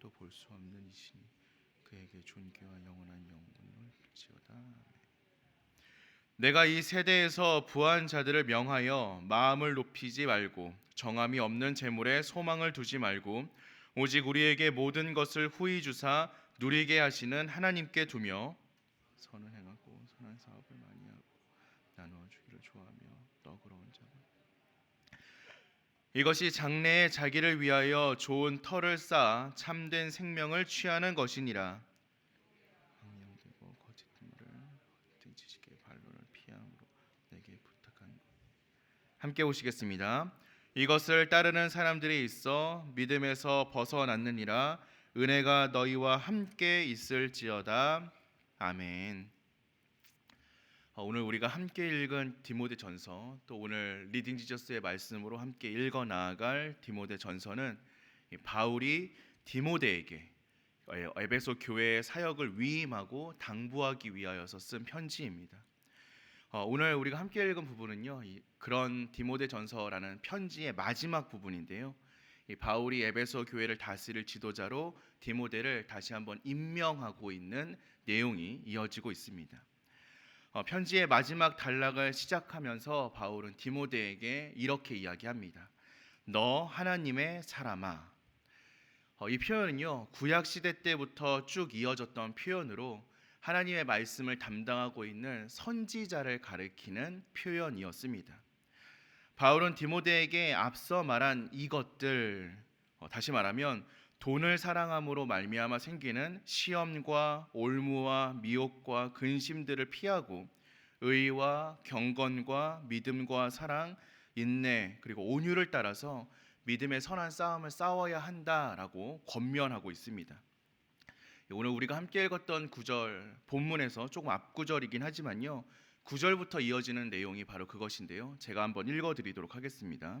또 볼 수 없는 이시니 그에게 존귀와 영원한 영광을 지어다. 내가 이 세대에서 부한 자들을 명하여 마음을 높이지 말고 정함이 없는 재물에 소망을 두지 말고 오직 우리에게 모든 것을 후히 주사 누리게 하시는 하나님께 두며 선을 행하고 선한 사업을 많이 하고 나누어 주기를 좋아하며 너그러운 자가 이것이 장래에 자기를 위하여 좋은 터를 쌓아 참된 생명을 취하는 것이니라. 함께 오시겠습니다. 이것을 따르는 사람들이 있어 믿음에서 벗어났느니라. 은혜가 너희와 함께 있을지어다. 아멘. 어, 오늘 우리가 함께 읽은 디모데 전서 또 오늘 리딩 지저스의 말씀으로 함께 읽어 나아갈 디모데 전서는 이 바울이 디모데에게 에- 에베소 교회의 사역을 위임하고 당부하기 위하여서 쓴 편지입니다. 어, 오늘 우리가 함께 읽은 부분은요. 이, 그런 디모데 전서라는 편지의 마지막 부분인데요. 이 바울이 에베소 교회를 다스릴 지도자로 디모데를 다시 한번 임명하고 있는 내용이 이어지고 있습니다. 어, 편지의 마지막 단락을 시작하면서 바울은 디모데에게 이렇게 이야기합니다. 너 하나님의 사람아. 어, 이 표현은요 구약 시대 때부터 쭉 이어졌던 표현으로 하나님의 말씀을 담당하고 있는 선지자를 가리키는 표현이었습니다. 바울은 디모데에게 앞서 말한 이것들 어, 다시 말하면 돈을 사랑함으로 말미암아 생기는 시험과 올무와 미혹과 근심들을 피하고 의와 경건과 믿음과 사랑, 인내 그리고 온유를 따라서 믿음의 선한 싸움을 싸워야 한다라고 권면하고 있습니다. 오늘 우리가 함께 읽었던 구절 본문에서 조금 앞구절이긴 하지만요. 구절부터 이어지는 내용이 바로 그것인데요. 제가 한번 읽어 드리도록 하겠습니다.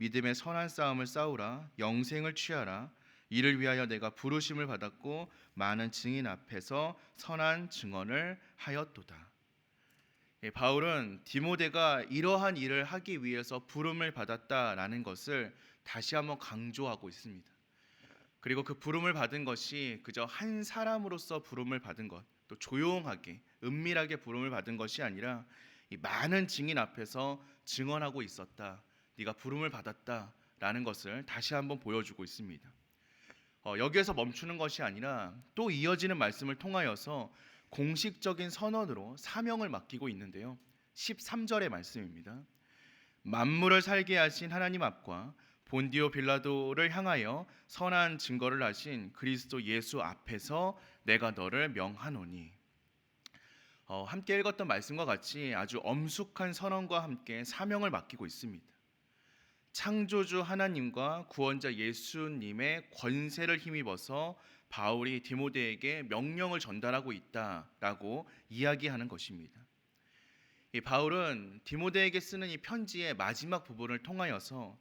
믿음의 선한 싸움을 싸우라 영생을 취하라 이를 위하여 내가 부르심을 받았고 많은 증인 앞에서 선한 증언을 하였도다. 예, 바울은 디모데가 이러한 일을 하기 위해서 부름을 받았다라는 것을 다시 한번 강조하고 있습니다. 그리고 그 부름을 받은 것이 그저 한 사람으로서 부름을 받은 것, 또 조용하게 은밀하게 부름을 받은 것이 아니라 이 많은 증인 앞에서 증언하고 있었다. 네가 부름을 받았다라는 것을 다시 한번 보여주고 있습니다. 어, 여기에서 멈추는 것이 아니라 또 이어지는 말씀을 통하여서 공식적인 선언으로 사명을 맡기고 있는데요. 13절의 말씀입니다. 만물을 살게 하신 하나님 앞과 본디오 빌라도를 향하여 선한 증거를 하신 그리스도 예수 앞에서 내가 너를 명하노니 어, 함께 읽었던 말씀과 같이 아주 엄숙한 선언과 함께 사명을 맡기고 있습니다. 창조주 하나님과 구원자 예수님의 권세를 힘입어서 바울이 디모데에게 명령을 전달하고 있다라고 이야기하는 것입니다. 이 바울은 디모데에게 쓰는 이 편지의 마지막 부분을 통하여서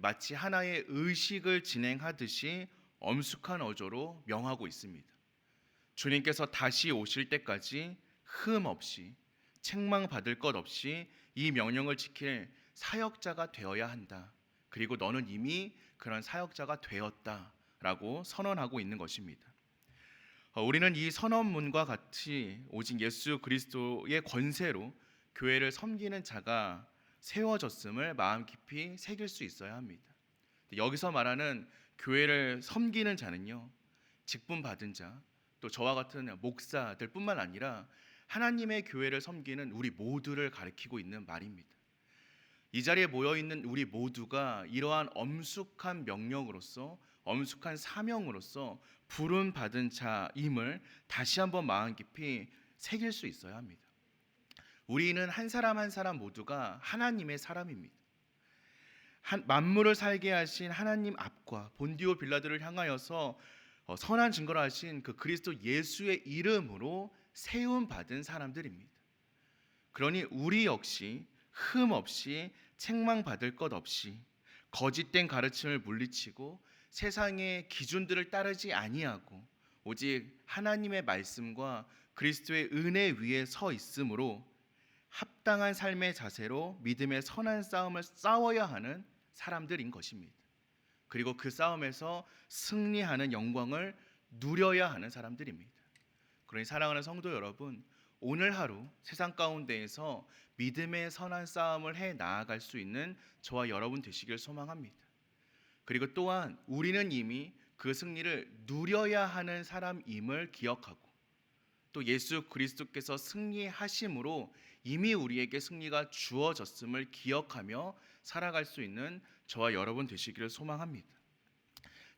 마치 하나의 의식을 진행하듯이 엄숙한 어조로 명하고 있습니다. 주님께서 다시 오실 때까지 흠 없이 책망 받을 것 없이 이 명령을 지킬 사역자가 되어야 한다. 그리고 너는 이미 그런 사역자가 되었다 라고 선언하고 있는 것입니다. 어, 우리는 이 선언문과 같이 오직 예수 그리스도의 권세로 교회를 섬기는 자가 세워졌음을 마음 깊이 새길 수 있어야 합니다. 여기서 말하는 교회를 섬기는 자는요. 직분 받은 자, 또 저와 같은 목사들뿐만 아니라 하나님의 교회를 섬기는 우리 모두를 가리키고 있는 말입니다. 이 자리에 모여 있는 우리 모두가 이러한 엄숙한 명령으로서 엄숙한 사명으로서 부름 받은 자임을 다시 한번 마음 깊이 새길 수 있어야 합니다. 우리는 한 사람 한 사람 모두가 하나님의 사람입니다. 한, 만물을 살게 하신 하나님 앞과 본디오 빌라들을 향하여서 어, 선한 증거를 하신 그 그리스도 예수의 이름으로 세움 받은 사람들입니다. 그러니 우리 역시 흠 없이 책망 받을 것 없이 거짓된 가르침을 물리치고 세상의 기준들을 따르지 아니하고 오직 하나님의 말씀과 그리스도의 은혜 위에 서 있으므로 합당한 삶의 자세로 믿음의 선한 싸움을 싸워야 하는 사람들인 것입니다. 그리고 그 싸움에서 승리하는 영광을 누려야 하는 사람들입니다. 그러니 사랑하는 성도 여러분, 오늘 하루 세상 가운데에서 믿음의 선한 싸움을 해 나아갈 수 있는 저와 여러분 되시길 소망합니다. 그리고 또한 우리는 이미 그 승리를 누려야 하는 사람임을 기억하고 또 예수 그리스도께서 승리하심으로 이미 우리에게 승리가 주어졌음을 기억하며 살아갈 수 있는 저와 여러분 되시기를 소망합니다.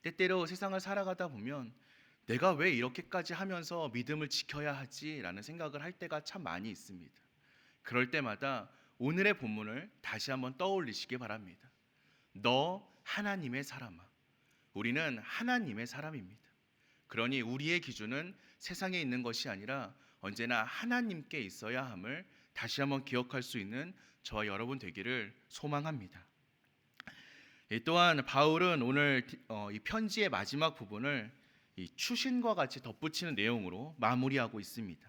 때때로 세상을 살아가다 보면 내가 왜 이렇게까지 하면서 믿음을 지켜야 하지라는 생각을 할 때가 참 많이 있습니다. 그럴 때마다 오늘의 본문을 다시 한번 떠올리시기 바랍니다. 너 하나님의 사람아. 우리는 하나님의 사람입니다. 그러니 우리의 기준은 세상에 있는 것이 아니라 언제나 하나님께 있어야 함을 다시 한번 기억할 수 있는 저와 여러분 되기를 소망합니다. 또한 바울은 오늘 어, 이 편지의 마지막 부분을 추신과 같이 덧붙이는 내용으로 마무리하고 있습니다.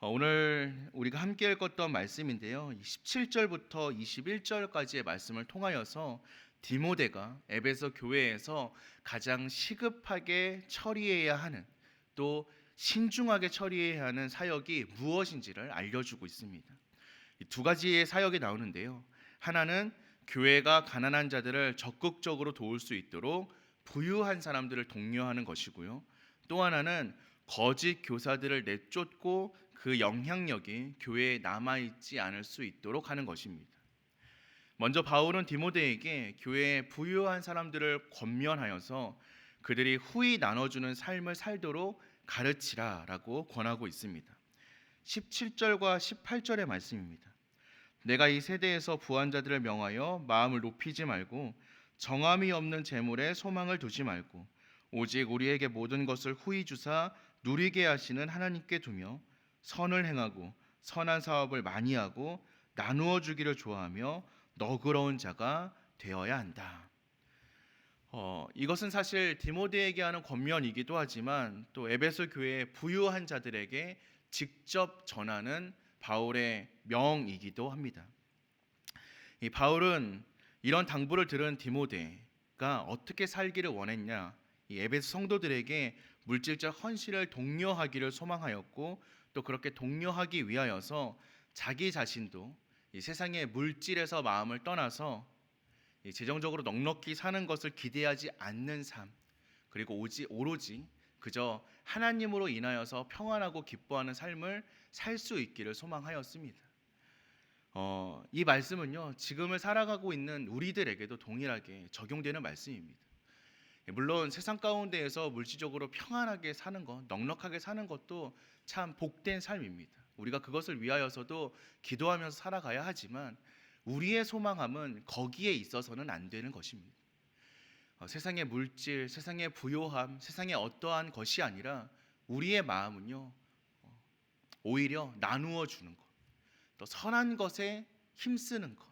어, 오늘 우리가 함께 읽었던 말씀인데요. 17절부터 21절까지의 말씀을 통하여서 디모데가 에베소 교회에서 가장 시급하게 처리해야 하는 또 신중하게 처리해야 하는 사역이 무엇인지를 알려주고 있습니다. 두 가지의 사역이 나오는데요. 하나는 교회가 가난한 자들을 적극적으로 도울 수 있도록 부유한 사람들을 독려하는 것이고요. 또 하나는 거짓 교사들을 내쫓고 그 영향력이 교회에 남아 있지 않을 수 있도록 하는 것입니다. 먼저 바울은 디모데에게 교회의 부유한 사람들을 권면하여서 그들이 후히 나눠주는 삶을 살도록 가르치라라고 권하고 있습니다. 17절과 18절의 말씀입니다. 내가 이 세대에서 부한 자들을 명하여 마음을 높이지 말고 정함이 없는 재물에 소망을 두지 말고 오직 우리에게 모든 것을 후히 주사 누리게 하시는 하나님께 두며 선을 행하고 선한 사업을 많이 하고 나누어 주기를 좋아하며 너그러운 자가 되어야 한다. 어, 이것은 사실 디모데에게 하는 권면이기도 하지만 또 에베소 교회의 부유한 자들에게 직접 전하는 바울의 명이기도 합니다. 이 바울은 이런 당부를 들은 디모데가 어떻게 살기를 원했냐? 이 에베소 성도들에게 물질적 헌신을 독려하기를 소망하였고 또 그렇게 독려하기 위하여서 자기 자신도 이 세상의 물질에서 마음을 떠나서 이 재정적으로 넉넉히 사는 것을 기대하지 않는 삶 그리고 오지 오로지 그저 하나님으로 인하여서 평안하고 기뻐하는 삶을 살 수 있기를 소망하였습니다. 어, 이 말씀은요 지금을 살아가고 있는 우리들에게도 동일하게 적용되는 말씀입니다. 물론 세상 가운데에서 물질적으로 평안하게 사는 것, 넉넉하게 사는 것도 참 복된 삶입니다. 우리가 그것을 위하여서도 기도하면서 살아가야 하지만 우리의 소망함은 거기에 있어서는 안 되는 것입니다. 어, 세상의 물질, 세상의 부요함, 세상의 어떠한 것이 아니라 우리의 마음은요 어, 오히려 나누어 주는 것, 또 선한 것에 힘쓰는 것,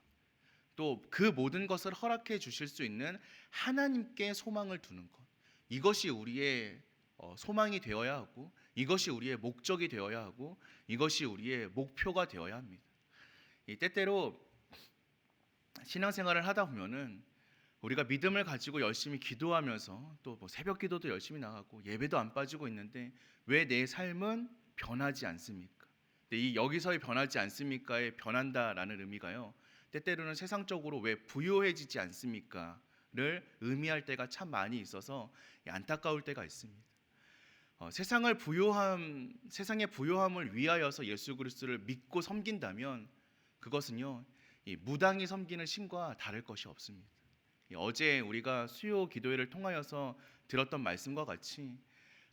또 그 모든 것을 허락해 주실 수 있는 하나님께 소망을 두는 것, 이것이 우리의 어, 소망이 되어야 하고 이것이 우리의 목적이 되어야 하고 이것이 우리의 목표가 되어야 합니다. 이 때때로 신앙생활을 하다 보면은 우리가 믿음을 가지고 열심히 기도하면서 또 뭐 새벽 기도도 열심히 나가고 예배도 안 빠지고 있는데 왜 내 삶은 변하지 않습니까? 근데 이 여기서의 변하지 않습니까의 변한다라는 의미가요. 때때로는 세상적으로 왜 부요해지지 않습니까?를 의미할 때가 참 많이 있어서 안타까울 때가 있습니다. 어, 세상을 부요함, 세상의 부요함을 위하여서 예수 그리스도를 믿고 섬긴다면 그것은요 이 무당이 섬기는 신과 다를 것이 없습니다. 이 어제 우리가 수요 기도회를 통하여서 들었던 말씀과 같이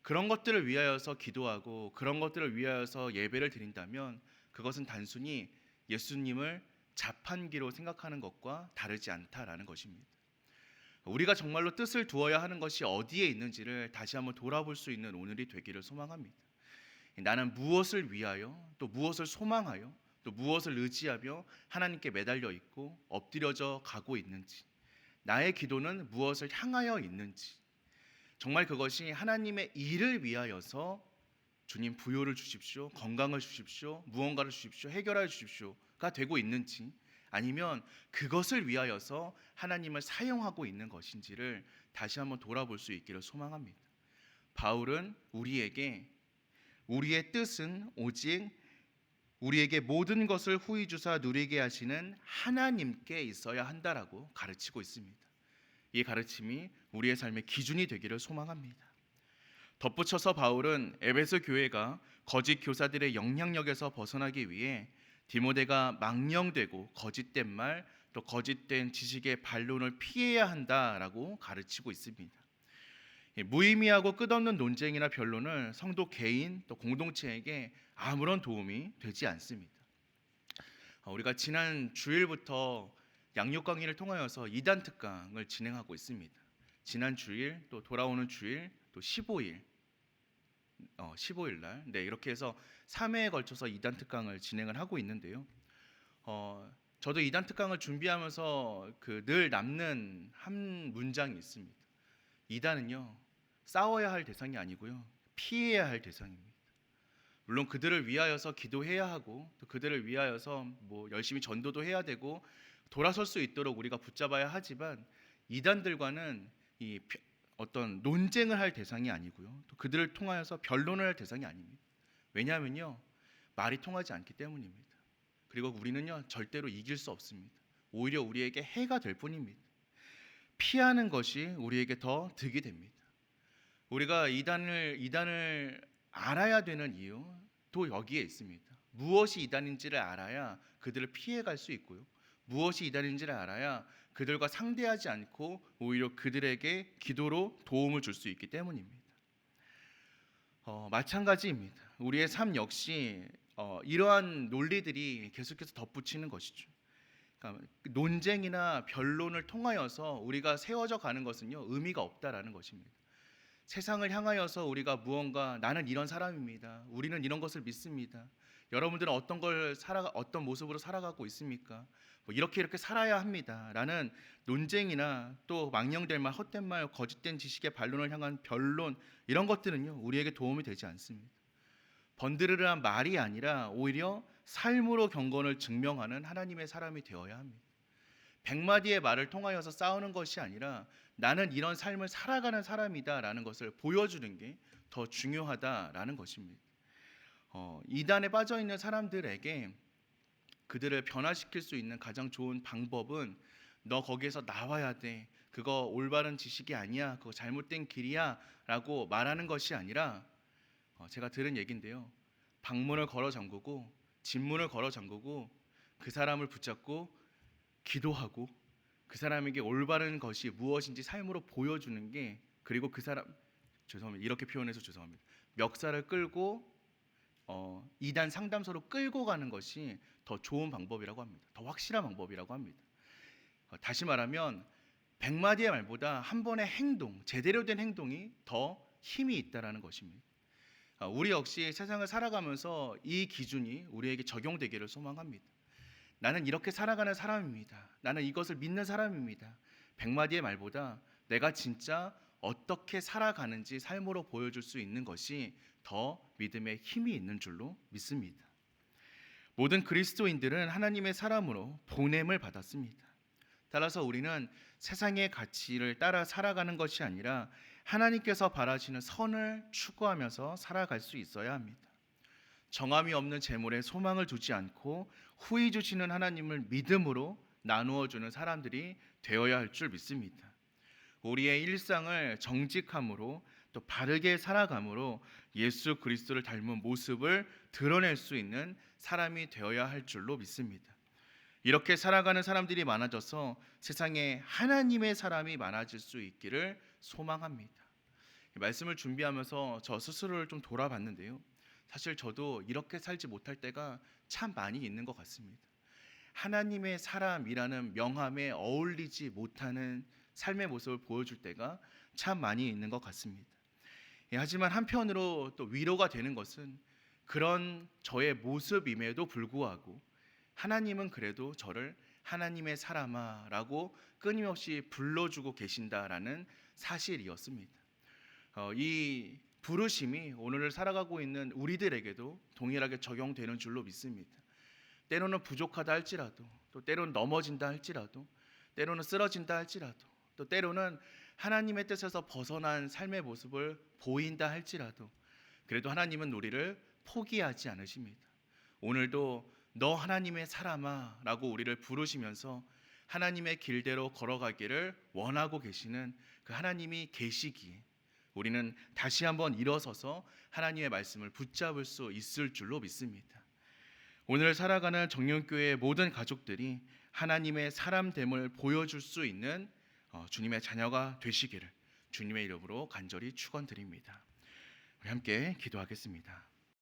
그런 것들을 위하여서 기도하고 그런 것들을 위하여서 예배를 드린다면 그것은 단순히 예수님을 자판기로 생각하는 것과 다르지 않다라는 것입니다. 우리가 정말로 뜻을 두어야 하는 것이 어디에 있는지를 다시 한번 돌아볼 수 있는 오늘이 되기를 소망합니다. 나는 무엇을 위하여 또 무엇을 소망하여 또 무엇을 의지하며 하나님께 매달려 있고 엎드려져 가고 있는지 나의 기도는 무엇을 향하여 있는지 정말 그것이 하나님의 일을 위하여서 주님 부요를 주십시오 건강을 주십시오 무언가를 주십시오 해결해 주십시오가 되고 있는지 아니면 그것을 위하여서 하나님을 사용하고 있는 것인지를 다시 한번 돌아볼 수 있기를 소망합니다. 바울은 우리에게 우리의 뜻은 오직 우리에게 모든 것을 후히 주사 누리게 하시는 하나님께 있어야 한다라고 가르치고 있습니다. 이 가르침이 우리의 삶의 기준이 되기를 소망합니다. 덧붙여서 바울은 에베소 교회가 거짓 교사들의 영향력에서 벗어나기 위해 디모데가 망령되고 거짓된 말 또 거짓된 지식의 반론을 피해야 한다라고 가르치고 있습니다. 무의미하고 끝없는 논쟁이나 변론을 성도 개인 또 공동체에게 아무런 도움이 되지 않습니다. 어, 우리가 지난 주일부터 양육 강의를 통하여서 이단 특강을 진행하고 있습니다. 지난 주일 또 돌아오는 주일 또 15일 어, 15일 날 네, 이렇게 해서 3회에 걸쳐서 이단 특강을 진행을 하고 있는데요. 어, 저도 이단 특강을 준비하면서 그 늘 남는 한 문장이 있습니다. 이단은요 싸워야 할 대상이 아니고요 피해야 할 대상입니다. 물론 그들을 위하여서 기도해야 하고 또 그들을 위하여서 뭐 열심히 전도도 해야 되고 돌아설 수 있도록 우리가 붙잡아야 하지만 이단들과는 이 피- 어떤 논쟁을 할 대상이 아니고요 또 그들을 통하여서 변론을 할 대상이 아닙니다. 왜냐하면요 말이 통하지 않기 때문입니다. 그리고 우리는요 절대로 이길 수 없습니다. 오히려 우리에게 해가 될 뿐입니다. 피하는 것이 우리에게 더 득이 됩니다. 우리가 이단을 이단을 알아야 되는 이유도 여기에 있습니다. 무엇이 이단인지를 알아야 그들을 피해 갈 수 있고요. 무엇이 이단인지를 알아야 그들과 상대하지 않고 오히려 그들에게 기도로 도움을 줄 수 있기 때문입니다. 어, 마찬가지입니다. 우리의 삶 역시 어, 이러한 논리들이 계속해서 덧붙이는 것이죠. 그러니까 논쟁이나 변론을 통하여서 우리가 세워져 가는 것은요 의미가 없다라는 것입니다. 세상을 향하여서 우리가 무언가 나는 이런 사람입니다. 우리는 이런 것을 믿습니다. 여러분들은 어떤 걸 살아 어떤 모습으로 살아가고 있습니까? 뭐 이렇게 이렇게 살아야 합니다라는 논쟁이나 또 망령될 말, 헛된 말, 거짓된 지식의 반론을 향한 변론 이런 것들은요 우리에게 도움이 되지 않습니다. 번드르르한 말이 아니라 오히려 삶으로 경건을 증명하는 하나님의 사람이 되어야 합니다. 백마디의 말을 통하여서 싸우는 것이 아니라 나는 이런 삶을 살아가는 사람이다라는 것을 보여주는 게 더 중요하다라는 것입니다. 어, 이단에 빠져 있는 사람들에게 그들을 변화시킬 수 있는 가장 좋은 방법은 너 거기에서 나와야 돼. 그거 올바른 지식이 아니야. 그거 잘못된 길이야 라고 말하는 것이 아니라 어, 제가 들은 얘긴데요. 방문을 걸어 잠그고 진문을 걸어 잠그고 그 사람을 붙잡고 기도하고 그 사람에게 올바른 것이 무엇인지 삶으로 보여주는 게 그리고 그 사람 죄송합니다 이렇게 표현해서 죄송합니다 멱살을 끌고 어, 이단 상담소로 끌고 가는 것이 더 좋은 방법이라고 합니다 더 확실한 방법이라고 합니다 어, 다시 말하면 백마디의 말보다 한 번의 행동 제대로 된 행동이 더 힘이 있다라는 것입니다 어, 우리 역시 세상을 살아가면서 이 기준이 우리에게 적용되기를 소망합니다. 나는 이렇게 살아가는 사람입니다. 나는 이것을 믿는 사람입니다. 백마디의 말보다 내가 진짜 어떻게 살아가는지 삶으로 보여줄 수 있는 것이 더 믿음의 힘이 있는 줄로 믿습니다. 모든 그리스도인들은 하나님의 사람으로 보냄을 받았습니다. 따라서 우리는 세상의 가치를 따라 살아가는 것이 아니라 하나님께서 바라시는 선을 추구하면서 살아갈 수 있어야 합니다. 정함이 없는 재물에 소망을 두지 않고 후히 주시는 하나님을 믿음으로 나누어 주는 사람들이 되어야 할 줄 믿습니다. 우리의 일상을 정직함으로 또 바르게 살아감으로 예수 그리스도를 닮은 모습을 드러낼 수 있는 사람이 되어야 할 줄로 믿습니다. 이렇게 살아가는 사람들이 많아져서 세상에 하나님의 사람이 많아질 수 있기를 소망합니다. 이 말씀을 준비하면서 저 스스로를 좀 돌아봤는데요. 사실 저도 이렇게 살지 못할 때가 참 많이 있는 것 같습니다. 하나님의 사람이라는 명함에 어울리지 못하는 삶의 모습을 보여줄 때가 참 많이 있는 것 같습니다. 예, 하지만 한편으로 또 위로가 되는 것은 그런 저의 모습임에도 불구하고 하나님은 그래도 저를 하나님의 사람아라고 끊임없이 불러주고 계신다라는 사실이었습니다. 어, 이 부르심이 오늘을 살아가고 있는 우리들에게도 동일하게 적용되는 줄로 믿습니다. 때로는 부족하다 할지라도 또 때로는 넘어진다 할지라도 때로는 쓰러진다 할지라도 또 때로는 하나님의 뜻에서 벗어난 삶의 모습을 보인다 할지라도 그래도 하나님은 우리를 포기하지 않으십니다. 오늘도 너 하나님의 사람아라고 우리를 부르시면서 하나님의 길대로 걸어가기를 원하고 계시는 그 하나님이 계시기에 우리는 다시 한번 일어서서 하나님의 말씀을 붙잡을 수 있을 줄로 믿습니다. 오늘 살아가는 정령교회의 모든 가족들이 하나님의 사람됨을 보여줄 수 있는 어, 주님의 자녀가 되시기를 주님의 이름으로 간절히 축원드립니다. 우리 함께 기도하겠습니다.